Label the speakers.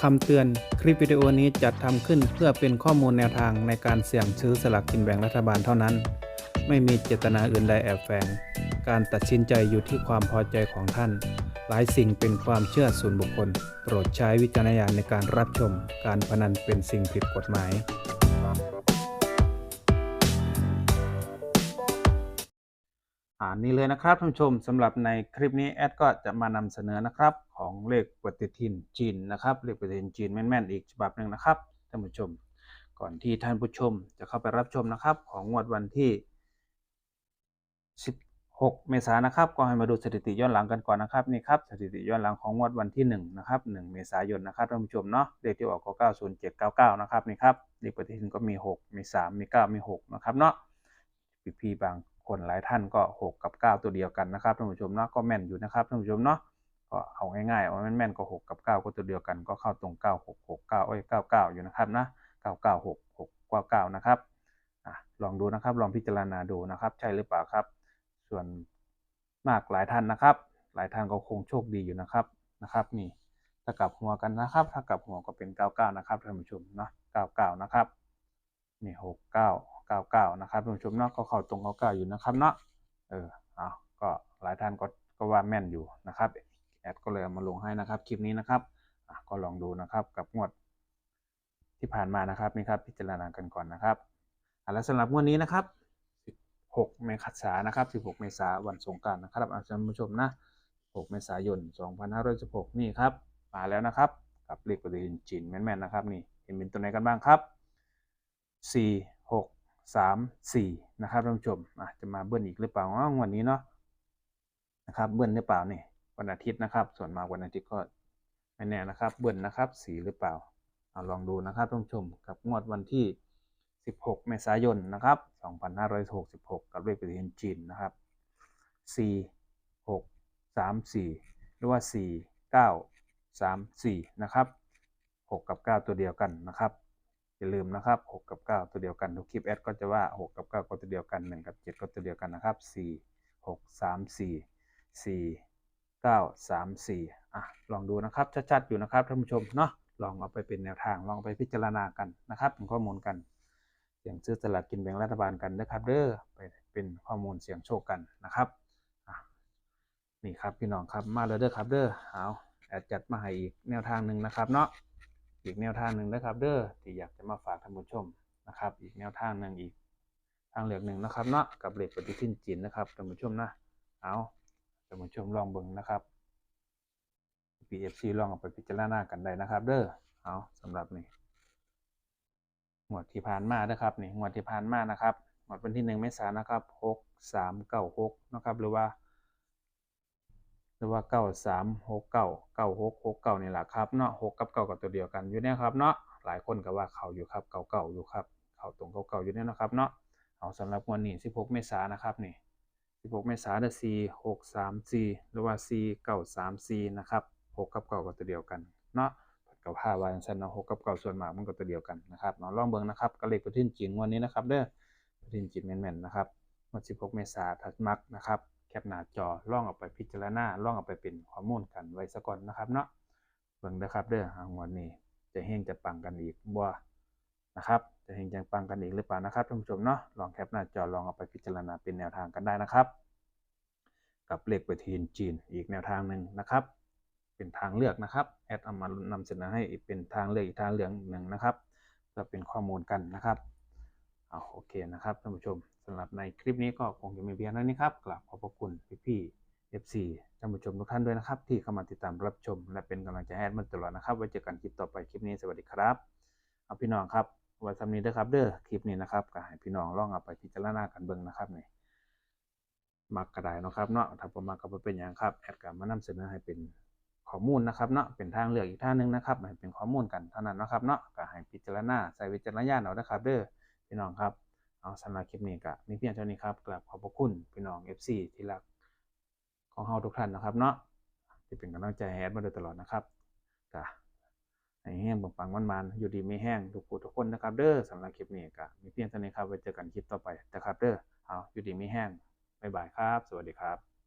Speaker 1: คำเตือนคลิปวิดีโอนี้จัดทำขึ้นเพื่อเป็นข้อมูลแนวทางในการเสี่ยงซื้อสลากกินแบ่งรัฐบาลเท่านั้น ไม่มีเจตนาอื่นใดแอบแฝงการตัดสินใจอยู่ที่ความพอใจของท่าน หลายสิ่งเป็นความเชื่อส่วนบุคคล โปรดใช้วิจารณญาณในการรับชม การพนันเป็นสิ่งผิดกฎหมาย นี่เลยนะครับท่านผู้ชมสำหรับในคลิปนี้แอดก็จะมานำเสนอนะครับของเลขปฏิทินจีนนะครับเลขปฏิทินจีนแม่นๆอีกฉบับหนึ่งนะครับท่านผู้ชม ก่อนที่ท่านผู้ชมจะเข้าไปรับชมนะครับ ของงวดวันที่ 16 เมษายนนะครับ ก็ให้มาดูสถิติย้อนหลังกันก่อนนะครับนี่ครับสถิติย้อนหลังของงวดวันที่1นะครับ1เมษายนนะครับท่านผู้ชมเนาะเลขที่ออกก็90799นะครับนี่ครับเลขปฏิทินก็มี 6 มี 3 มี 9 มี 6 นะครับเนาะพี่พี่บาง คนหลายท่านก็ 6 กับ 9 ตัวเดียวกันนะครับท่านผู้ชมเนาะก็แม่นอยู่นะครับท่านผู้ชมเนาะก็เอาง่ายๆเอาแม่นๆก็ 6 กับ 9 ก็ตัวเดียวกันก็เข้าตรง 9 6 6 9เอ้ย99 อยู่นะครับนะ9 9 6 6 9 9นะครับลองดูนะครับลองพิจารณาดูนะครับ ใช่หรือเปล่าครับ ส่วนมากหลายท่านนะครับ หลายท่านก็คงโชคดีอยู่นะครับนะครับ นี่ถ้ากลับหัวกันนะครับ ถ้ากลับหัวก็เป็น 99 นะครับท่านผู้ชมเนาะ99 นะครับนี่หก เก้าเก้านะครับท่านผู้ชมเนาะก็เข้าตรงเก้าเก้าอยู่นะครับเนาะเออเอาก็หลายท่านก็ก็ว่าแม่นอยู่นะครับแอดก็เลยเอามาลงให้นะครับคลิปนี้นะครับอะก็ลองดูนะครับกับงวดที่ผ่านมานะครับนี่ครับพิจารณากันก่อนนะครับอะแล้วสำหรับงวดนี้นะครับ 16 เมษายนนะครับ 16 เมษายนวันสงกรานต์นะครับอะท่านผู้ชมนะ 6 เมษายน 2516 นี่ครับมาแล้วนะครับกับเลขปฏิทินจีนแม่นๆนะครับนี่เห็นเป็นตัวไหนกันบ้างครับสี่หก สามสี่นะครับท่านผู้ชมอะจะมาเบิ้ลอีกหรือเปล่าอ๋อวันนี้เนาะนะครับเบิ้ลหรือเปล่านี่วันอาทิตย์นะครับ ส่วนมากวันอาทิตย์ก็ไม่แน่นะครับ เบิ้ลนะครับสีหรือเปล่าเอาลองดูนะครับท่านผู้ชมกับงวดวันที่ 16 เมษายนนะครับ2566 กับเลขปฏิทินจีนนะครับ 4 6 3 4 หรือว่า 4 9 3 4 นะครับ 6 กับ 9 ตัวเดียวกันนะครับ อย่าลืมนะครับ6กับ 9 ตัวเดียวกันทุกคลิปแอดก็จะว่า 6 กับ 9 ก็ตัวเดียวกัน 1 กับ 7 ก็ตัวเดียวกันนะครับ 4 6 3 4 4 9 3 4อะลองดูนะครับชัดๆอยู่นะครับท่านผู้ชมเนาะลองเอาไปเป็นแนวทางลองไปพิจารณากันนะครับเป็นข้อมูลกันเสี่ยงซื้อสลากกินแบ่งรัฐบาลกันนะครับเด้อไปเป็นข้อมูลเสี่ยงโชคกันนะครับอะนี่ครับพี่น้องครับมาเลยเด้อครับเด้อเอาแอดจัดมาให้อีกแนวทางหนึ่งนะครับเนาะ อีกแนวทางหนึ่งนะครับ เด้อที่อยากจะมาฝากท่านผู้ชมนะครับ อีกแนวทางหนึ่งอีกทางเลือกหนึ่งนะครับเนาะกับเหลขปฏิทินจีนนะครับท่านผู้ชมนะเอาท่านผู้ชมลองเบิ่งนะครับ PFC ลองเอาไปพิจารณากันได้นะครับ เด้อเอาสำหรับนี่งวดที่ผ่านมานะครับนี่งวดที่ผ่านมานะครับงวดวันที่หนึ่งเมษายนนะครับหกสามเก้าหกนะครับ หรือว่า หรือว่าเก้าสามหกเก้าเก้าหกหกเก้านี่แหละครับเนาะหกกับเก้ากับตัวเดียวกันอยู่เนี่ยครับเนาะหลายคนก็ว่าเขาอยู่ครับเก้าเก้าอยู่ครับเขาตรงเก้าเก้าอยู่เนี่ยนะครับเนาะเอาสำหรับวันนี้สิบหกเมษายนนะครับนี่สิบหกเมษายนสี่หกสามสี่หรือว่าสี่เก้าสามสี่นะครับหกกับเก้ากับตัวเดียวกันเนาะกับผ้าวาจังซันเนาะหกกับเก้าส่วนมากมันก็ตัวเดียวกันนะครับเนาะลองเบิ่งนะครับกระเลขประทินจีนวันนี้นะครับเด้อประทินจีนแม่นๆนะครับวันสิบหกเมษายนถัดมักนะครับ แคปหน้าจอล่องเอาไปพิจารณาล่องเอาไปเป็นข้อมูลกันไว้ซะก่อนนะครับเนาะเบิ่งนะครับเด้อเอางวันนี้จะเฮงจะปังกันอีกบ่นะครับจะเฮงจะปังกันอีกหรือเปล่านะครับท่านผู้ชมเนาะลองแคปหน้าจอลองเอาไปพิจารณาเป็นแนวทางกันได้นะครับ กับเลขปฏิทินจีนอีกแนวทางหนึ่งนะครับ เป็นทางเลือกนะครับแอดเอามานำเสนอให้เป็นทางเลือกอีกทางเลือกหนึ่งนะครับเพื่อเป็นข้อมูลกันนะครับ เอาโอเคนะครับท่านผู้ชมสำหรับในคลิปนี้ก็คงจะมีเพียงเท่านี้ครับกราบขอบพระคุณพี่ๆ FC ท่านผู้ชมทุกท่านด้วยนะครับ ที่เข้ามาติดตามรับชม และเป็นกำลังใจให้แอดมาตลอดนะครับ ไว้เจอกันคลิปต่อไปคลิปนี้สวัสดีครับเอาพี่น้องครับไว้ทำนี้ด้วยครับเด้อคลิปนี้นะครับก็ให้พี่น้องลองเอาไปพิจารณากันเบิ่งนะครับนี่มักกระไดเนาะครับเนาะถ้าผมมักก็เป็นอย่างครับแอดก็มานำเสนอให้เป็นข้อมูลนะครับเนาะเป็นทางเลือกอีกทางหนึงนะครับให้เป็นข้อมูลกันเท่านั้นเนาะครับเนาะก็ให้พิจารณาใส่วิจารณญาณเอานะครับเด้อ พี่น้องครับเอาสำหรับคลิปนี้ก็มีเพียงเท่านี้ครับกราบขอบพระคุณพี่น้อง FC ที่รักของเฮาทุกท่านนะครับเนาะที่เป็นกำลังใจให้แอดมาโดยตลอดนะครับก็ให้แห้งปังๆมันๆอยู่ดีไม่แห้งทุกผู้ทุกคนนะครับ เด้อสำหรับคลิปนี้ก็มีเพียงเท่านี้ครับไว้เจอกันคลิปต่อไปนะครับเด้อเอาอยู่ดีไม่แห้งบ๊ายบายครับ สวัสดีครับ